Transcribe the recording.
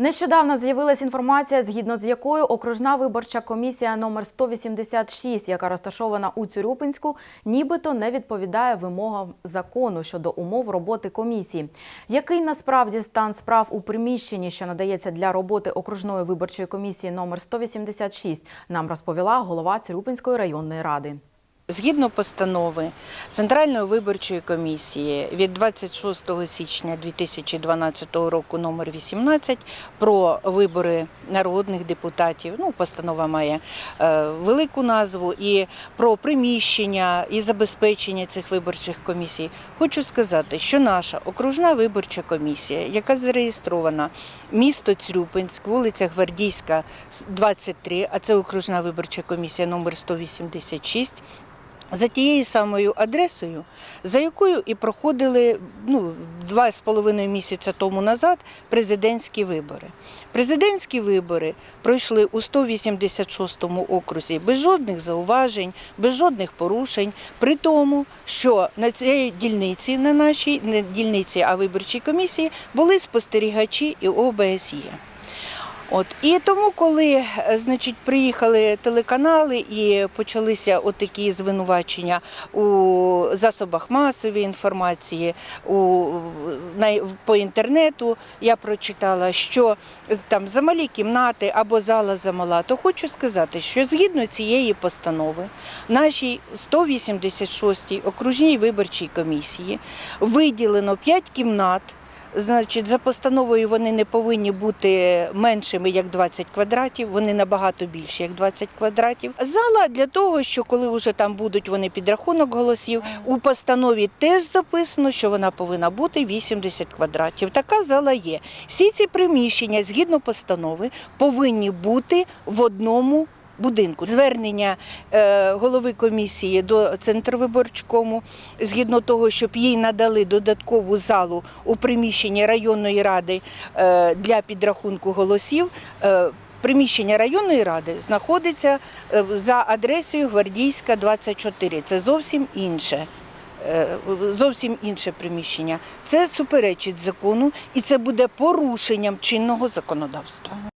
Нещодавно з'явилася інформація, згідно з якою окружна виборча комісія номер 186, яка розташована у Цюрюпинську, нібито не відповідає вимогам закону щодо умов роботи комісії. Який насправді стан справ у приміщенні, що надається для роботи окружної виборчої комісії номер 186, нам розповіла голова Цюрюпинської районної ради. Згідно постанови Центральної виборчої комісії від 26 січня 2012 року номер 18 про вибори народних депутатів, ну постанова має е, велику назву, і про приміщення і забезпечення цих виборчих комісій, хочу сказати, що наша окружна виборча комісія, яка зареєстрована місто Црюпинськ, вулиця Гвардійська, 23, а це окружна виборча комісія номер 186, за тією самою адресою, за якою і проходили ну, два з половиною місяця тому назад президентські вибори. Президентські вибори пройшли у 186-му окрузі без жодних зауважень, без жодних порушень, при тому, що на цій дільниці, на нашій не дільниці, а виборчій комісії були спостерігачі і ОБСЄ. От і тому, коли е, значить, приїхали телеканали і почалися отакі звинувачення у засобах масової інформації, у, на, по інтернету, я прочитала, що там замалі кімнати або зала замала, то хочу сказати, що згідно цієї постанови нашій 186-й окружній виборчій комісії виділено 5 кімнат. Значить, за постановою вони не повинні бути меншими як 20 квадратів, вони набагато більші, як 20 квадратів. Зала для того, що коли вже там будуть вони підрахунок голосів, у постанові теж записано, що вона повинна бути 80 квадратів. Така зала є. Всі ці приміщення, згідно постанови, повинні бути в одному. Будинку звернення е, голови комісії до Центрвиборчкому згідно того, щоб їй надали додаткову залу у приміщенні районної ради е, для підрахунку голосів. Е, Приміщення районної ради знаходиться за адресою Гвардійська 24. Це зовсім інше. Зовсім інше приміщення. Це суперечить закону і це буде порушенням чинного законодавства.